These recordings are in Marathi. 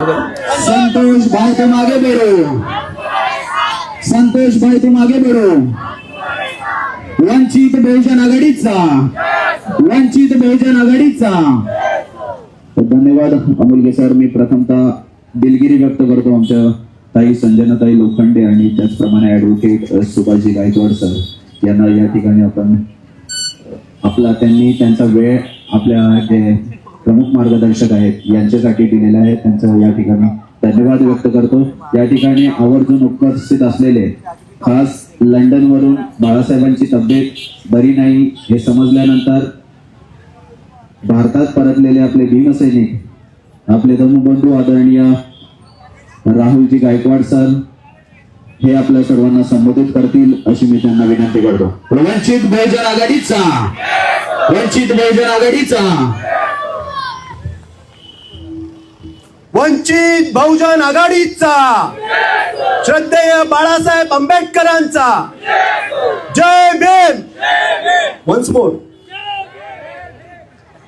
संतोष भाई तुम आगे बढ़ो। संतोष भाई तुम आगे बढ़ो। वंचित बहुजन आघाडीचा। वंचित बहुजन आघाडीचा। धन्यवाद अमोलगे सर मी प्रथमतः दिलगिरी व्यक्त करतो आमच्या ताई संजनाताई लोखंडे आणि त्याचप्रमाणे ऍडव्होकेट सुभाषजी गायकवाड सर. यांना या ठिकाणी आपण आपला त्यांनी त्यांचा वेळ आपल्या जे प्रमुख मार्गदर्शक आहेत यांच्यासाठी दिलेला आहे त्यांचा या ठिकाणी धन्यवाद व्यक्त करतो. या ठिकाणी आवर्जून उपस्थित असलेले खास लंडन वरून बाळासाहेबांची तब्येत बरी नाही हे समजल्यानंतर भारतात परतलेले आपले भीमसैनिक आपले धनुबंधू आदरणीय राहुलजी गायकवाड सर हे आपल्या सर्वांना संबोधित करतील अशी मी त्यांना विनंती करतो. वंचित बहुजन आघाडीचा वंचित बहुजन आघाडीचा. वंचित बहुजन आघाडीचा. श्रद्धेय बाळासाहेब आंबेडकरांचा. जय भीम. वन्स मोर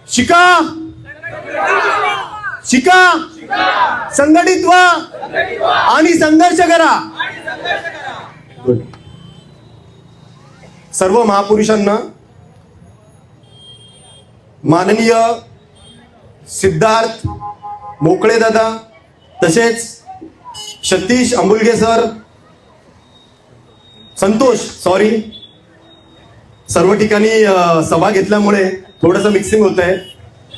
शिका. शिका. संघटित व्हा. आणि संघर्ष करा. सर्व महापुरुषांना माननीय सिद्धार्थ मोकळे दादा. तसेच सतीश अंबुलगे सर. संतोष सॉरी सर्व ठिकाणी सभा घेतल्यामुळे थोडंसं मिक्सिंग होत आहे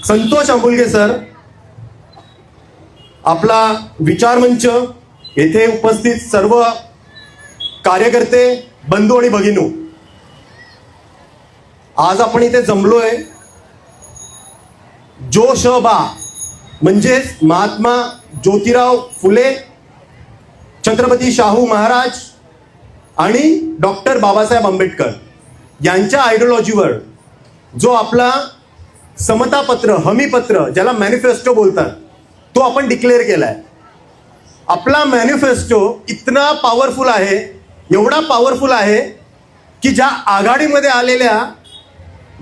संतोष अंबुलगे सर आपला विचार मंच येथे उपस्थित सर्व कार्यकर्ते बंधू आणि भगिनू. आज आपण इथे जमलोय जो श बा म्हणजेच महात्मा ज्योतिराव फुले छत्रपती शाहू महाराज आणि डॉक्टर बाबासाहेब आंबेडकर यांच्या आयडिओलॉजीवर जो आपला समतापत्र हमीपत्र ज्याला मॅनिफेस्टो बोलतात तो आपण डिक्लेअर केलाय. आपला मॅनिफेस्टो इतना पॉवरफुल आहे एवढा पॉवरफुल आहे की ज्या आघाडीमध्ये आलेल्या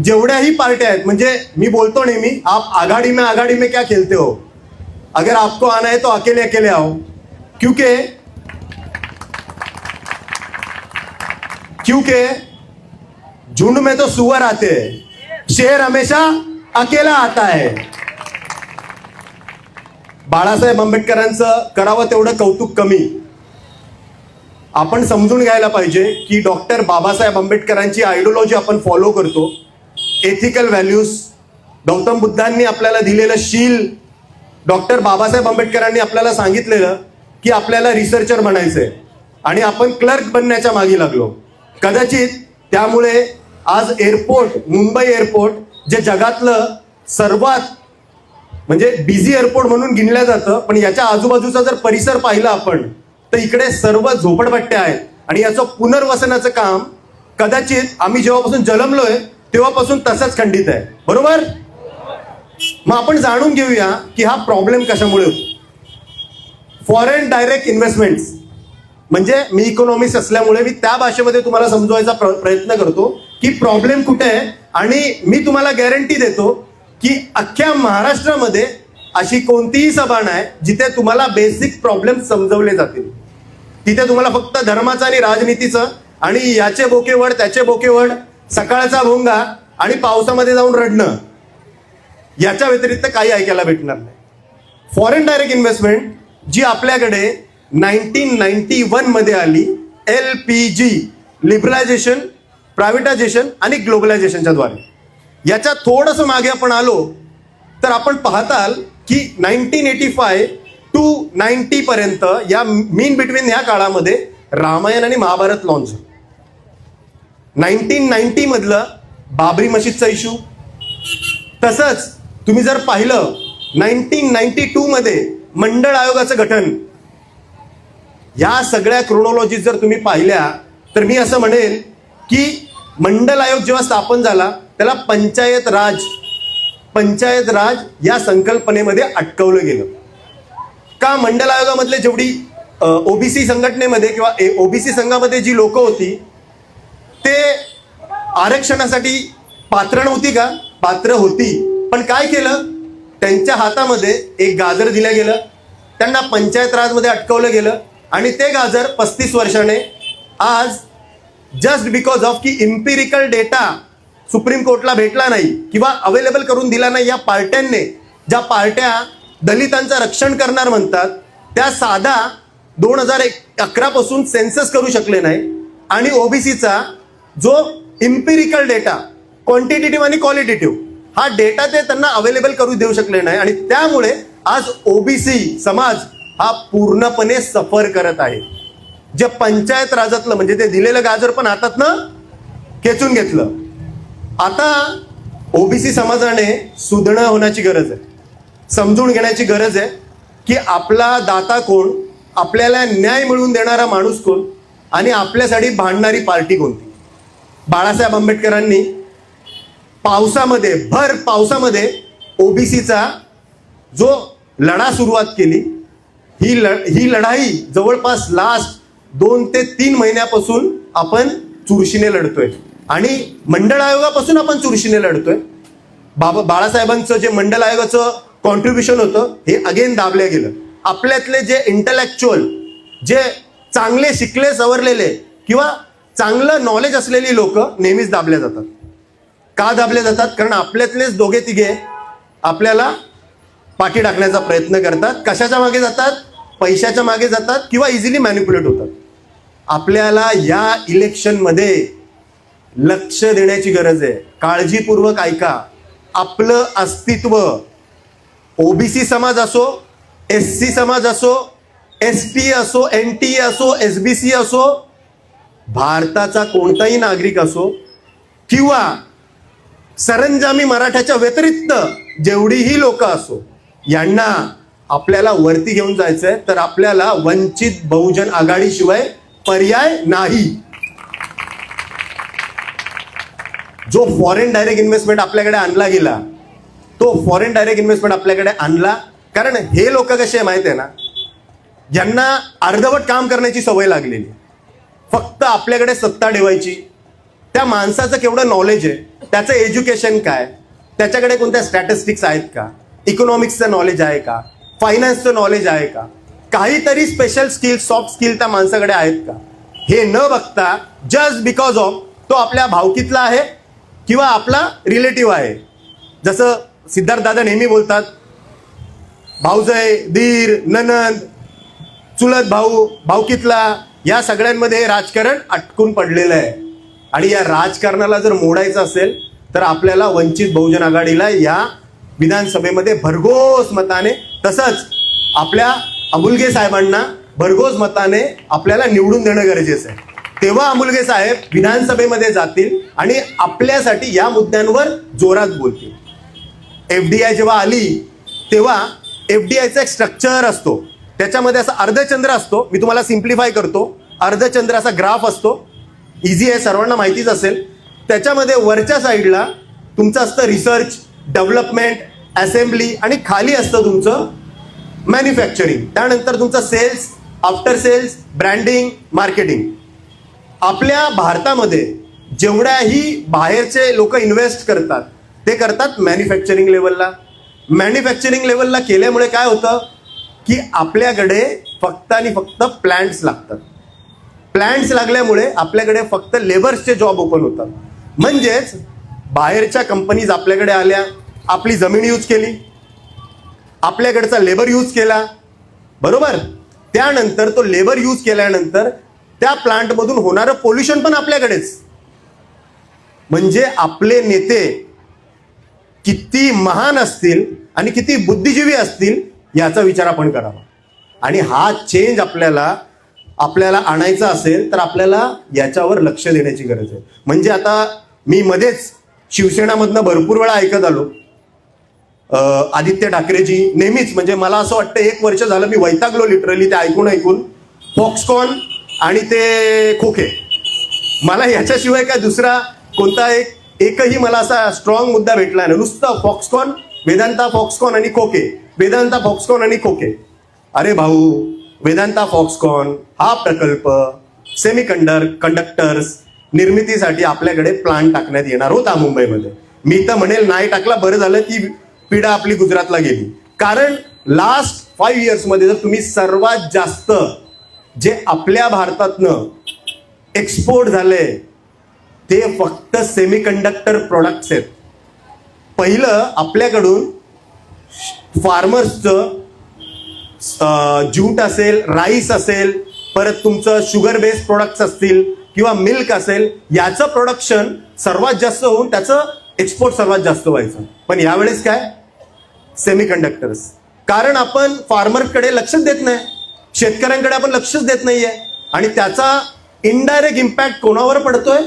जेवढ्याही पार्ट्या आहेत म्हणजे मी बोलतो नेहमी आप आघाडी में आघाडी में क्या खेलते हो? अगर आपको आना है तो अकेले अकेले आओ। क्योंकि क्योंकि झुंड में तो सुअर आते हैं शेर हमेशा अकेला आता है। बाळासाहेब आंबेडकरांचं करावं तेवढं कौतुक कमी। आपण समजून घ्यायला पाहिजे की डॉक्टर बाबासाहेब आंबेडकरांची आयडिओलॉजी आपण फॉलो करतो. एथिकल व्हॅल्यूज गौतम बुद्धांनी आपल्याला दिलेलं शील डॉक्टर बाबासाहेब आंबेडकरांनी आपल्याला सांगितलेलं की आपल्याला रिसर्चर बनायचंय आणि आपण क्लर्क बनण्याच्या मागे लागलो. कदाचित त्यामुळे आज एअरपोर्ट मुंबई एअरपोर्ट जे जगातलं सर्वात म्हणजे बिझी एअरपोर्ट म्हणून गिनलं जातं पण याच्या आजूबाजूचा जर परिसर पाहिला आपण तर इकडे सर्व झोपडपट्ट्या आहेत. आणि याचं पुनर्वसनाचं काम कदाचित आम्ही जेव्हापासून जन्मलोय तेव्हापासून तसंच खंडित आहे. बरोबर? मग आपण जाणून घेऊया की हा प्रॉब्लेम कशामुळे होतो? फॉरेन डायरेक्ट इन्व्हेस्टमेंट म्हणजे मी इकॉनॉमिक्स असल्यामुळे मी त्या भाषेमध्ये तुम्हाला समजवायचा प्रयत्न करतो की प्रॉब्लेम कुठे आहे आणि मी तुम्हाला गॅरंटी देतो की अख्ख्या महाराष्ट्रामध्ये अशी कोणतीही सभा नाही जिथे तुम्हाला बेसिक प्रॉब्लेम समजवले जातील. तिथे तुम्हाला फक्त धर्माचं आणि राजनीतीचं आणि याचे बोकेवड त्याचे बोकेवड सकाळचा भोंगा आणि पावसामध्ये जाऊन रडणं याच्या व्यतिरिक्त काही ऐकायला भेटणार नाही. फॉरेन डायरेक्ट इन्व्हेस्टमेंट जी आपल्याकडे नाईन्टीन नाईन्टी वनमध्ये आली L P G liberalisation privatisation आणि ग्लोबलायझेशनच्या द्वारे. याच्या थोडंसं मागे आपण आलो तर आपण पाहताल की nineteen eighty five to ninety पर्यंत या मीन बिटवीन ह्या काळामध्ये रामायण आणि महाभारत लॉन्च नाईन्टीन नाईन्टी मधलं बाबरी मशीदचा इश्यू तसंच तुम्ही जर पाहिलं नाईन्टीन नाईन्टी टू मध्ये मंडळ आयोगाचं गठन. या सगळ्या क्रोनॉलॉजी जर तुम्ही पाहिल्या तर मी असं म्हणेल की मंडल आयोग जेव्हा स्थापन झाला त्याला पंचायत राज पंचायत राज या संकल्पनेमध्ये अटकवलं गेलं. का मंडल आयोगामधले जेवढी ओबीसी संघटनेमध्ये किंवा ओबीसी संघामध्ये जी लोक होती आरक्षणासाठी पात्र नव्हती का? पात्र होती. पण काय केलं? त्यांच्या हातामध्ये एक गाजर दिलं गेलं. त्यांना पंचायत राजमध्ये अटकवलं गेलं. आणि ते गाजर पस्तीस वर्षाने आज जस्ट बिकॉज ऑफ की इम्पिरिकल डेटा सुप्रीम कोर्टला भेटला नाही किंवा अवेलेबल करून दिला नाही या पार्ट्यांनी ज्या पार्ट्या दलितांचं रक्षण करणार म्हणतात त्या साधा दोन हजार एक अकरा पासून सेन्सस करू शकले नाही. आणि ओबीसीचा जो इम्पिरिकल डेटा क्वांटिटेटिव्ह आणि क्वालिटेटिव्ह हा डेटा ते त्यांना अवेलेबल करू देऊ शकले नाही आणि त्यामुळे आज ओबीसी समाज हा पूर्णपणे सफर करत आहे. जे पंचायत राजातलं म्हणजे ते दिलेलं गाजर पण हातातनं खेचून घेतलं. आता ओबीसी समाजाने सुधणं होण्याची गरज आहे. समजून घेण्याची गरज आहे की आपला दाता कोण आपल्याला न्याय मिळवून देणारा माणूस कोण आणि आपल्यासाठी भांडणारी पार्टी कोणती? बाळासाहेब आंबेडकरांनी पावसामध्ये भर पावसामध्ये ओबीसीचा जो लढा सुरुवात केली ही लढ ही लढाई जवळपास लास्ट दोन ते तीन महिन्यापासून आपण चुरशीने लढतोय. आणि मंडळ आयोगापासून आपण चुरशीने लढतोय. बाबा बाळासाहेबांचं जे मंडल आयोगाचं कॉन्ट्रीब्युशन होतं हे अगेन दाबलं गेलं. आपल्यातले जे इंटलेक्च्युअल जे चांगले शिकले सवरलेले किंवा चांगलं नॉलेज असलेली लोक नेहमीच दाबल्या जातात. का दाबले जातात? कारण आपल्यातलेच दोघे तिघे आपल्याला पाठी टाकण्याचा प्रयत्न करतात. कशाच्या मागे जातात? पैशाच्या मागे जातात किंवा इझिली मॅन्युप्युलेट होतात. आपल्याला या इलेक्शनमध्ये लक्ष देण्याची गरज आहे. काळजीपूर्वक ऐका. आपलं अस्तित्व ओबीसी समाज असो एस सी समाज असो एस टी असो एन टी असो एस बी सी असो भारताचा कोणताही नागरिक असो किंवा सरंजामी मराठ्याच्या व्यतिरिक्त जेवढीही लोक असो यांना आपल्याला वरती घेऊन जायचंय तर आपल्याला वंचित बहुजन आघाडीशिवाय पर्याय नाही. जो फॉरेन डायरेक्ट इन्व्हेस्टमेंट आपल्याकडे आणला गेला तो फॉरेन डायरेक्ट इन्व्हेस्टमेंट आपल्याकडे आणला कारण हे लोक कसे माहिती आहे ना? ज्यांना अर्धवट काम करण्याची सवय लागलेली फक्त आपल्याकडे सत्ता ठेवायची. त्या माणसाचं केवढं नॉलेज आहे त्याचं एज्युकेशन काय त्याच्याकडे कोणत्या स्टॅटिस्टिक्स आहेत का इकॉनॉमिक्सचं नॉलेज आहे का फायनान्सचं नॉलेज आहे का काहीतरी स्पेशल स्किल सॉफ्ट स्किल त्या माणसाकडे आहेत का? हे न बघता जस्ट बिकॉज ऑफ तो आपल्या भावकीतला आहे किंवा आपला रिलेटिव्ह आहे. जसं सिद्धार्थ दादा नेहमी बोलतात भाऊजय दीर ननंद चुलत भाऊ भावकीतला या सगळ्यांमध्ये राजकारण अटकून पडलेलं आहे. आणि या राजकारणाला जर मोडायचं असेल तर आपल्याला वंचित बहुजन आघाडीला या विधानसभेमध्ये भरघोस मताने तसंच आपल्या अमुलगे साहेबांना भरघोस मताने आपल्याला निवडून देणं गरजेचं आहे. तेव्हा अमुलगे साहेब विधानसभेमध्ये जातील आणि आपल्यासाठी या मुद्द्यांवर जोरात बोलतील. एफ डी आय जेव्हा आली तेव्हा एफ डी आयचा एक स्ट्रक्चर असतो. त्याच्यामध्ये असा अर्धचंद्र असतो. मी तुम्हाला सिम्प्लिफाय करतो. अर्धचंद्र असा ग्राफ असतो. इझी आहे सर्वांना माहितीच असेल. त्याच्यामध्ये वरच्या साईडला तुमचं असतं रिसर्च डेव्हलपमेंट असेंब्ली आणि खाली असतं तुमचं मॅन्युफॅक्चरिंग त्यानंतर तुमचं sales after sales branding marketing आपल्या भारतामध्ये जेवढ्याही बाहेरचे लोक इन्व्हेस्ट करतात ते करतात मॅन्युफॅक्चरिंग लेवलला मॅन्युफॅक्चरिंग लेवलला केल्यामुळे काय होतं? की आपल्याकडे फक्त आणि फक्त प्लॅन्ट्स लागतात. प्लॅन्ट्स लागल्यामुळे आपल्याकडे फक्त लेबर्सचे जॉब ओपन होतात. म्हणजेच बाहेरच्या कंपनीज आपल्याकडे आल्या आपली जमीन यूज केली आपल्याकडचा लेबर यूज केला बरोबर? त्यानंतर तो लेबर यूज केल्यानंतर त्या प्लांटमधून होणारं पोल्युशन पण आपल्याकडेच. म्हणजे आपले नेते किती महान असतील आणि किती बुद्धिजीवी असतील याचा विचार आपण करावा. आणि हा चेंज आपल्याला आपल्याला आणायचा असेल तर आपल्याला याच्यावर लक्ष देण्याची गरज आहे. म्हणजे आता मी मध्येच शिवसेनामधनं भरपूर वेळा ऐकत आलो. आदित्य ठाकरेजी नेहमीच म्हणजे मला असं वाटतं एक वर्ष झालं मी वैतागलो लिटरली ते ऐकून ऐकून. फॉक्सकॉन आणि ते खोके मला याच्याशिवाय काय दुसरा कोणता एक एकही मला असा स्ट्रॉंग मुद्दा भेटला नाही. नुसतं फॉक्सकॉन वेदांता फॉक्सकॉन आणि खोके वेदांता फॉक्सकॉन आणि खोके. अरे भाऊ वेदांता फॉक्सकॉन हा प्रकल्प सेमी कंडर कंडक्टर्स निर्मितीसाठी आपल्याकडे प्लांट टाकण्यात येणार होता मुंबईमध्ये. मी तर म्हणेल नाही टाकला बरं झालं ती पिढा आपली गुजरातला गेली. कारण लास्ट फाईव्ह इयर्समध्ये जर तुम्ही सर्वात जास्त जे आपल्या भारतातनं एक्सपोर्ट झाले ते फक्त सेमीकंडक्टर प्रोडक्ट्स आहेत. पहिलं आपल्याकडून फार्मर्सचं ज्यूट असेल राईस असेल परत तुमचं शुगर बेस्ड प्रोडक्ट्स असतील किंवा मिल्क असेल याचं प्रोडक्शन सर्वात जास्त होऊन त्याचं एक्सपोर्ट सर्वात जास्त व्हायचं. पण यावेळेस काय? सेमी कंडक्टर्स कारण आपण फार्मरकडे लक्षच देत नाही. शेतकऱ्यांकडे आपण लक्षच देत नाहीये. आणि त्याचा इनडायरेक्ट इम्पॅक्ट कोणावर पडतोय?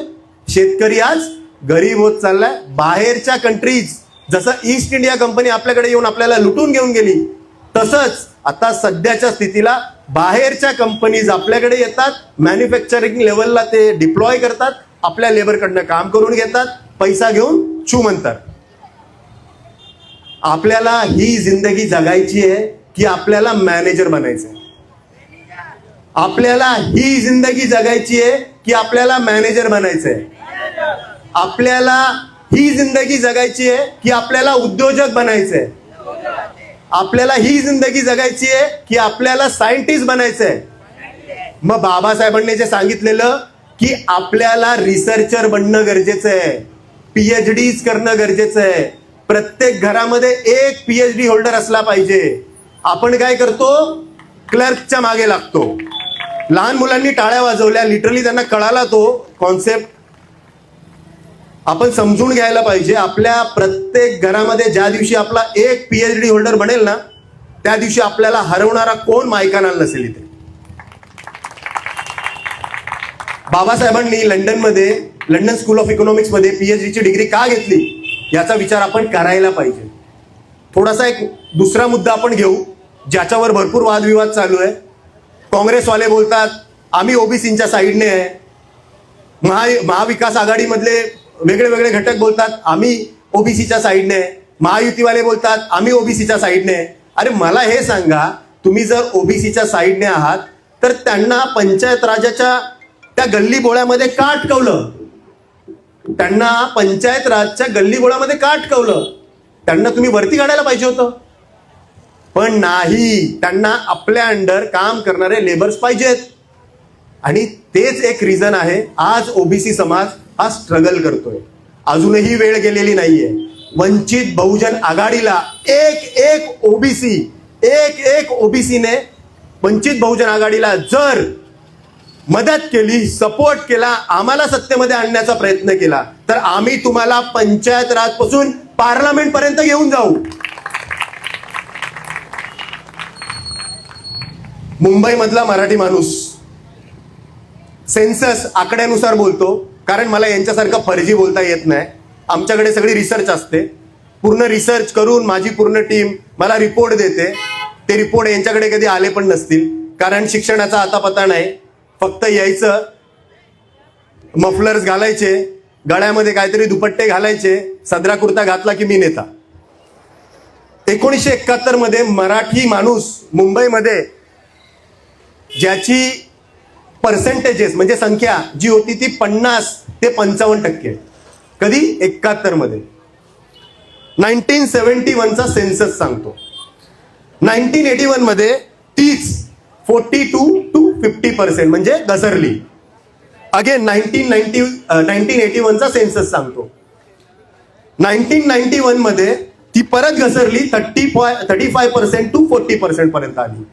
शेतकरी आज गरीब होत चाललाय. बाहेरच्या कंट्रीज जसं ईस्ट इंडिया कंपनी आपल्याकडे येऊन आपल्याला लुटून घेऊन गेली तसंच आता सध्याच्या स्थितीला बाहेरच्या कंपनीज आपल्याकडे येतात मॅन्युफॅक्चरिंग लेवलला ते डिप्लॉय करतात आपल्या लेबरकडनं काम करून घेतात पैसा घेऊन छू म्हणतात आपल्याला ही जिंदगी जगायची आहे की आपल्याला मॅनेजर बनायचं आहे. आपल्याला ही जिंदगी जगायची आहे की आपल्याला मॅनेजर बनायचं आहे. आपल्याला ही जिंदगी जगायची आहे की आपल्याला उद्योजक बनायचं आहे आपल्याला ही जिंदगी जगायची आहे की आपल्याला सायंटिस्ट बनायचं आहे मग बाबासाहेबांनी जे सांगितलेलं की आपल्याला रिसर्चर बनणं गरजेचं आहे. पीएचडी करणं गरजेचं आहे. प्रत्येक घरामध्ये एक पीएचडी होल्डर असला पाहिजे. आपण काय करतो? क्लर्कच्या मागे लागतो. लहान मुलांनी टाळ्या वाजवल्या लिटरली त्यांना कळाला तो कॉन्सेप्ट आपण समजून घ्यायला पाहिजे आपल्या प्रत्येक घरामध्ये ज्या दिवशी आपला एक पीएचडी होल्डर बनेल ना त्या दिवशी आपल्याला हरवणारा कोण मायकानाल नसेल इथे. बाबासाहेबांनी लंडनमध्ये लंडन स्कूल ऑफ इकॉनॉमिक्समध्ये पीएचडीची डिग्री का घेतली याचा विचार आपण करायला पाहिजे. थोडासा एक दुसरा मुद्दा आपण घेऊ ज्याच्यावर भरपूर वादविवाद चालू आहे. काँग्रेसवाले बोलतात आम्ही ओबीसींच्या साईडने आहे. महा महाविकास आघाडीमधले वेगळे वेगळे घटक बोलतात. आम्ही ओबीसीच्या साईडने महायुतीवाले बोलतात आम्ही ओबीसीच्या साईडने. अरे मला हे सांगा तुम्ही जर ओबीसीच्या साईडने आहात तर त्यांना पंचायत राजाच्या त्या गल्ली बोळ्यामध्ये का अटकवलं? त्यांना पंचायत राजच्या गल्ली बोळामध्ये का अटकवलं? त्यांना तुम्ही वरती काढायला पाहिजे होतं. पण नाही त्यांना आपल्या अंडर काम करणारे लेबर्स पाहिजेत. आणि तेच एक रिझन आहे आज ओबीसी समाज हा स्ट्रगल करतोय. अजूनही वेळ गेलेली नाहीये. वंचित बहुजन आघाडीला एक एक ओबीसी एक एक ओबीसीने वंचित बहुजन आघाडीला जर मदत केली सपोर्ट केला आम्हाला सत्तेमध्ये आणण्याचा प्रयत्न केला तर आम्ही तुम्हाला पंचायत राजपासून पार्लमेंट पर्यंत घेऊन जाऊ. मुंबई मधला मराठी माणूस सेन्सस आकड्यानुसार बोलतो. कारण मला यांच्यासारखं फर्जी बोलता येत नाही. आमच्याकडे सगळी रिसर्च असते. पूर्ण रिसर्च करून माझी पूर्ण टीम मला रिपोर्ट देते. ते रिपोर्ट यांच्याकडे कधी आले पण नसतील. कारण शिक्षणाचा आता पता नाही. फक्त यायचं मफलर्स घालायचे गळ्यामध्ये काहीतरी दुपट्टे घालायचे सदरा कुर्ता घातला की मी नेता. एकोणीसशे एकाहत्तरमध्ये मराठी माणूस मुंबईमध्ये ज्याची पर्सेंटेजेस म्हणजे संख्या जी होती ती पन्नास ते पंचावन्न टक्के. कधी? एकाहत्तरमध्ये. नाईन्टीन सेव्हन्टी वनचा सेन्सस सांगतो. नाईन्टीन एटी वनमध्ये तीच forty two to fifty percent म्हणजे घसरली. Again nineteen ninety nineteen eighty वनचा census सांगतो. नाईन्टीन नाईन्टी वनमध्ये ती परत घसरली thirty five thirty five percent to forty percent पर्यंत आली.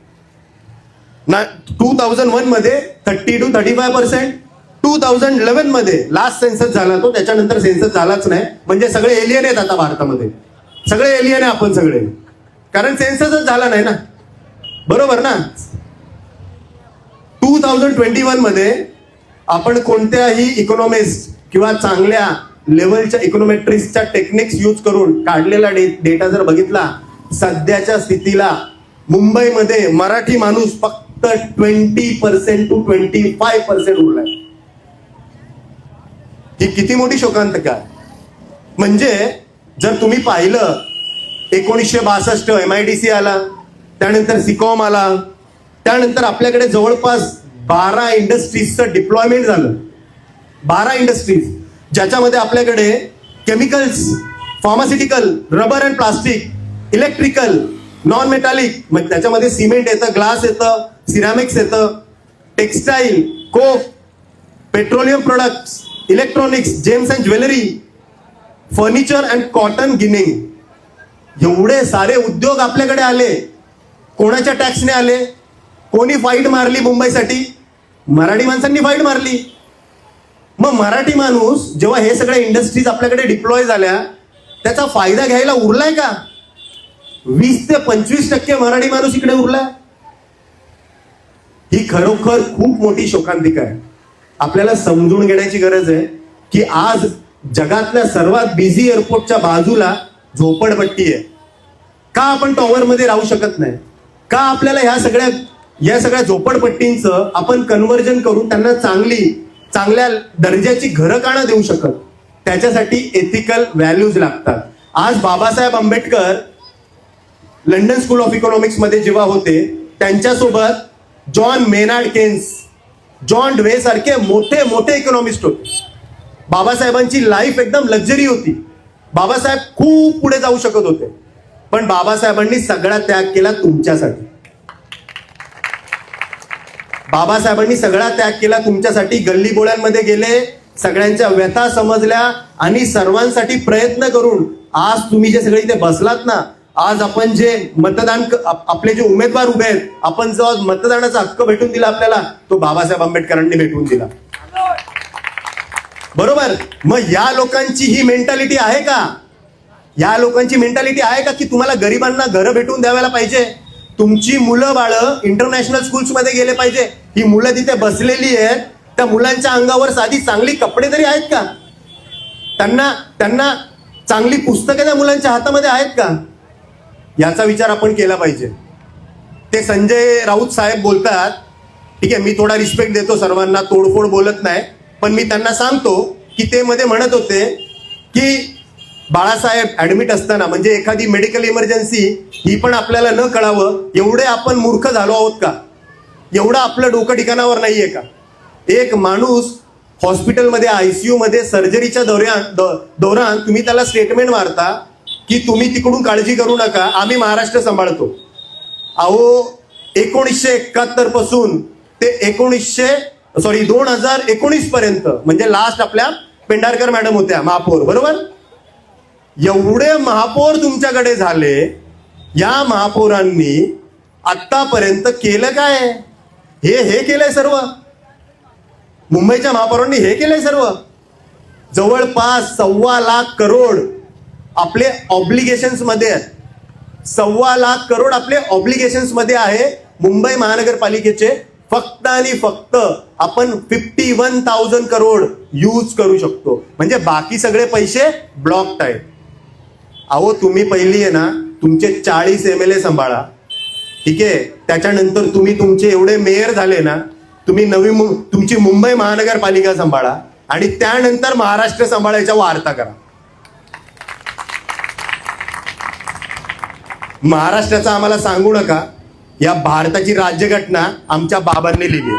ना टू थाउजंड वनमध्ये thirty to thirty five percent two thousand इलेव्हनमध्ये last census झाला तो त्याच्यानंतर सेन्सस झालाच नाही. म्हणजे सगळे एलियन आहेत आता भारतामध्ये. सगळे एलियन आहे आपण सगळे. कारण सेन्ससच झाला नाही ना. बरोबर ना? टू थाउजंड ट्वेंटी वनमध्ये आपण कोणत्याही इकॉनॉमिस्ट किंवा चांगल्या लेवलच्या इकॉनॉमेट्रिक्सच्या टेक्निक्स यूज करून काढलेला डेटा जर बघितला सध्याच्या स्थितीला मुंबईमध्ये मराठी माणूस फक्त twenty percent to twenty five percent उरलाय ही किती मोठी शोकांतिका काय म्हणजे जर तुम्ही पाहिलं एकोणीसशे बासष्ट एम आय डी सी आला त्यानंतर सिकॉम आला त्यानंतर आपल्याकडे जवळपास बारा इंडस्ट्रीजचं डिप्लॉयमेंट झालं. बारा इंडस्ट्रीज ज्याच्यामध्ये आपल्याकडे chemicals pharmaceutical rubber and plastic electrical non metallic मग त्याच्यामध्ये सिमेंट येतं ग्लास येतं सिरामिक्स येतं textile coke petroleum products electronics gems and jewellery furniture and cotton ginning एवढे सारे उद्योग आपल्याकडे आले. कोणाच्या टॅक्सने आले? कोणी फाईट मारली मुंबईसाठी? मराठी माणसांनी फाईट मारली. मग मराठी माणूस जेव्हा हे सगळे इंडस्ट्रीज आपल्याकडे डिप्लॉय झाल्या त्याचा फायदा घ्यायला उरलाय का? वीस ते पंचवीस टक्के मराठी माणूस इकडे उरलाय ही खरोखर खूप मोठी शोकांतिका आहे. आपल्याला समजून घेण्याची गरज आहे की आज जगातल्या सर्वात बिझी एअरपोर्टच्या बाजूला झोपडपट्टी आहे. का आपण टॉवरमध्ये राहू शकत नाही? का आपल्याला ह्या सगळ्या या सगळ्या झोपडपट्टींचं आपण कन्व्हर्जन करून त्यांना चांगली चांगल्या दर्जाची घरं काणं देऊ शकत? त्याच्यासाठी एथिकल व्हॅल्यूज लागतात. आज Babasaheb Ambedkar London School of इकॉनॉमिक्समध्ये जेव्हा होते त्यांच्यासोबत John Maynard Keynes John Dewey सारखे मोठे मोठे इकॉनॉमिस्ट होते. बाबासाहेबांची लाईफ एकदम लक्झरी होती. बाबासाहेब खूप पुढे जाऊ शकत होते. पण बाबासाहेबांनी सगळा त्याग केला तुमच्यासाठी. बाबासाहेबांनी सगळा त्याग केला तुमच्यासाठी. गल्ली बोळ्यांमध्ये गेले सगळ्यांच्या व्यथा समजल्या आणि सर्वांसाठी प्रयत्न करून आज तुम्ही जे सगळे इथे बसलात ना आज आपण जे मतदान आपले जे उमेदवार उभे आहेत आपण जो आज मतदानाचा हक्क भेटून दिला आपल्याला तो बाबासाहेब आंबेडकरांनी भेटून दिला. बरोबर? मग या लोकांची ही मेंटॅलिटी आहे का? या लोकांची मेंटॅलिटी आहे का की तुम्हाला गरिबांना घरं भेटून द्यावायला पाहिजे? तुमची मुलं बाळं इंटरनॅशनल स्कूल्समध्ये गेले पाहिजे. ही मुलं तिथे बसलेली आहेत. त्या मुलांच्या अंगावर साधी चांगली कपडे तरी आहेत का? त्यांना त्यांना चांगली पुस्तकं त्या मुलांच्या हातामध्ये आहेत का? याचा विचार आपण केला पाहिजे. ते संजय राऊत साहेब बोलतात ठीक आहे मी थोडा रिस्पेक्ट देतो सर्वांना तोडफोड बोलत नाही पण मी त्यांना सांगतो की ते मध्ये म्हणत होते की बाळासाहेब ऍडमिट असताना म्हणजे एखादी मेडिकल इमर्जन्सी ही पण आपल्याला न कळावं एवढे आपण मूर्ख झालो आहोत का? एवढं आपलं डोकं ठिकाणावर नाहीये का? एक माणूस हॉस्पिटलमध्ये आयसीयू मध्ये सर्जरीच्या दौऱ्या द- दौरान तुम्ही त्याला स्टेटमेंट मारता की तुम्ही तिकडून काळजी करू नका आम्ही महाराष्ट्र सांभाळतो. अहो एकोणीसशे एकाहत्तरपासून ते एकोणीसशे सॉरी दोन हजार एकोणीस पर्यंत म्हणजे लास्ट आपल्या पेंढारकर मॅडम होत्या महापौर बरोबर? एवढे महापौर तुमच्याकडे झाले या महापौरांनी आतापर्यंत केलं काय? हे हे केलंय सर्व. मुंबईच्या महापौरांनी हे केलंय सर्व. जवळपास सव्वा लाख करोड आपले ऑब्लिगेशन्समध्ये आहेत. सव्वा लाख करोड आपले ऑब्लिगेशन्समध्ये आहे मुंबई महानगरपालिकेचे. फक्त आणि फक्त आपण fifty one thousand crore use करू शकतो. म्हणजे बाकी सगळे पैसे ब्लॉक्ड आहेत. अहो तुम्ही पहिली आहे ना तुमचे चाळीस एम एल ए सांभाळा. ठीक आहे? त्याच्यानंतर तुम्ही तुमचे एवढे मेयर झाले ना तुम्ही नवी मु- तुमची मुंबई महानगरपालिका सांभाळा आणि त्यानंतर महाराष्ट्र सांभाळायच्या वार्ता करा. महाराष्ट्राचा आम्हाला सांगू नका या भारताची राज्यघटना आमच्या बाबांनी लिहिली.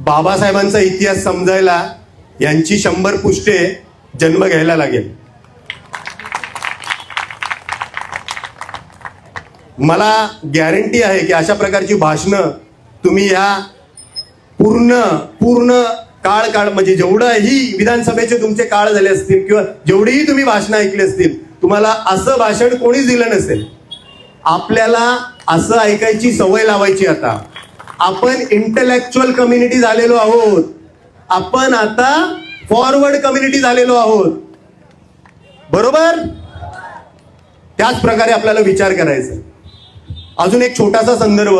बाबासाहेबांचा इतिहास समजायला यांची शंभर पुष्टे जन्म घ्यायला लागेल. मला गॅरंटी आहे की अशा प्रकारची भाषणं तुम्ही ह्या पूर्ण पूर्ण काळ काळ म्हणजे जेवढंही विधानसभेचे तुमचे काळ झाले असतील किंवा जेवढीही तुम्ही भाषणं ऐकली असतील तुम्हाला असं भाषण कोणीच दिलं नसेल. आपल्याला असं ऐकायची सवय लावायची आता. आपण इंटलेक्च्युअल कम्युनिटी झालेलो आहोत. आपण आता फॉरवर्ड कम्युनिटी झालेलो आहोत. बरोबर? त्याच प्रकारे आपल्याला विचार करायचा. अजून एक छोटासा संदर्भ.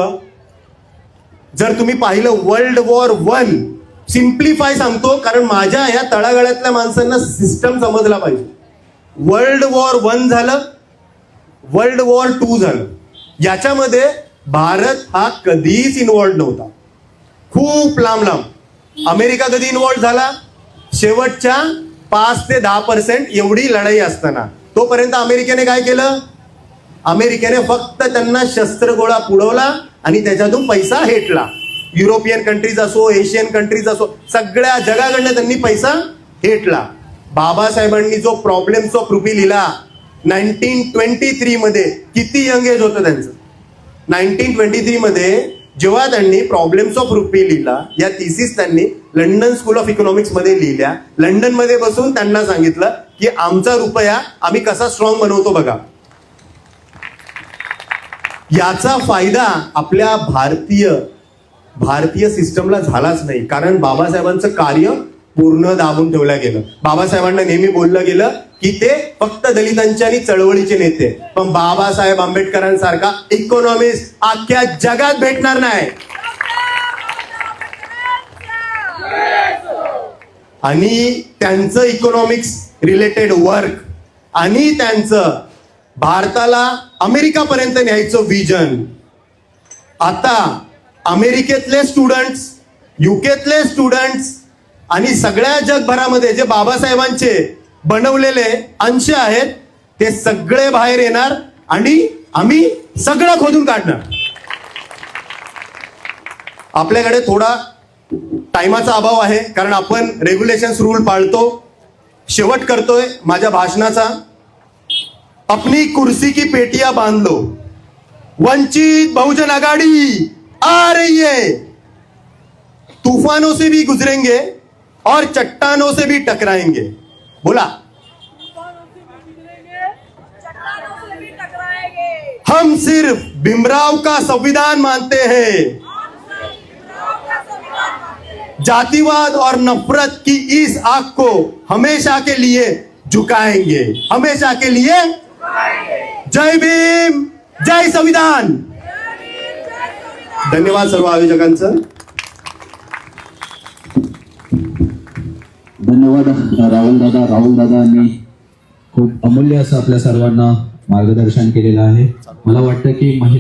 जर तुम्ही पाहिलं वर्ल्ड वॉर वन सिम्प्लिफाय सांगतो कारण माझ्या या तळागाळ्यातल्या माणसांना सिस्टम समजला पाहिजे. वर्ल्ड वॉर वन झालं वर्ल्ड वॉर टू झालं. याच्यामध्ये भारत हा कधीच इन्वॉल्ड नव्हता. खूप लांब लांब. अमेरिका कधी इन्वॉल्ड झाला? शेवटच्या पाच ते दहा पर्सेंट एवढी लढाई असताना. तोपर्यंत अमेरिकेने काय केलं? अमेरिकेने फक्त त्यांना शस्त्रगोळा पुरवला आणि त्याच्यातून पैसा हेटला. युरोपियन कंट्रीज असो एशियन कंट्रीज असो सगळ्या जगाकडनं त्यांनी पैसा हेटला. बाबासाहेबांनी जो प्रॉब्लेम्स ऑफ रुपी लिहिला नाईन्टीन ट्वेंटी थ्री मध्ये किती यंग एज होतं त्यांचं? नाईन्टीन ट्वेंटी थ्री मध्ये जेव्हा त्यांनी प्रॉब्लेम्स ऑफ रुपी लिहिला या थिसिस त्यांनी लंडन स्कूल ऑफ इकॉनॉमिक्समध्ये लिहिल्या. लंडनमध्ये बसून त्यांना सांगितलं की आमचा रुपया आम्ही कसा स्ट्रॉंग बनवतो बघा. याचा फायदा आपल्या भारतीय भारतीय सिस्टमला झालाच नाही. कारण बाबासाहेबांचं कार्य पूर्ण दाबून ठेवलं गेलं. बाबासाहेबांना नेहमी बोललं गेलं की ते फक्त दलितांचे आणि चळवळीचे नेते. पण बाबासाहेब आंबेडकरांसारखा इकॉनॉमिस्ट अख्ख्या जगात भेटणार नाही. आणि त्यांचं इकॉनॉमिक्स रिलेटेड वर्क आणि त्यांचं भारताला अमेरिकापर्यंत न्यायचं विजन. आता अमेरिकेतले स्टुडंट्स युकेतले स्टुडंट्स आणि सगळ्या जगभरामध्ये जे बाबासाहेबांचे बनवलेले अंश आहेत ते सगळे बाहेर येणार आणि आम्ही सगळं खोदून काढणार. आपल्याकडे थोडा टायमाचा अभाव आहे कारण आपण रेग्युलेशन्स रूल पाळतो. शेवट करतोय माझ्या भाषणाचा. अपनी कुर्सी की पेटियाँ बाँध लो। वंचित बहुजन आघाड़ी, आ रही है। तूफानों से भी गुजरेंगे और चट्टानों से भी टकराएँगे। बोला। हम सिर्फ़ भीमराव का संविधान मानते हैं। जातिवाद और नफरत की इस आग को हमेशा के लिए झुकाएँगे। हमेशा के लिए जय भीम जय संविधान. धन्यवाद सर्व आयोजकांचं. धन्यवाद राहुल दादा. राहुल दादांनी खूप अमूल्य असं आपल्या सर्वांना मार्गदर्शन केलेलं आहे. मला वाटतं की महिला